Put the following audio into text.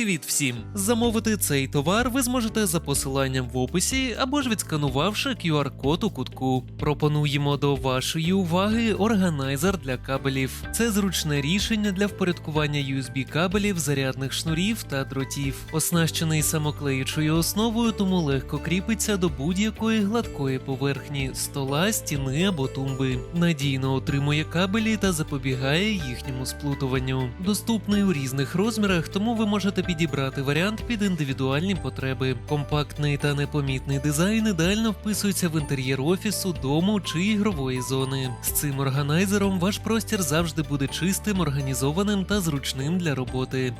Привіт всім! Замовити цей товар ви зможете за посиланням в описі або ж відсканувавши QR-код у кутку. Пропонуємо до вашої уваги органайзер для кабелів. Це зручне рішення для впорядкування USB кабелів, зарядних шнурів та дротів. Оснащений самоклеючою основою, тому легко кріпиться до будь-якої гладкої поверхні стола, стіни або тумби. Надійно отримує кабелі та запобігає їхньому сплутуванню. Доступний у різних розмірах, тому ви можете підібрати варіант під індивідуальні потреби. Компактний та непомітний дизайн ідеально вписується в інтер'єр офісу, дому чи ігрової зони. З цим органайзером ваш простір завжди буде чистим, організованим та зручним для роботи.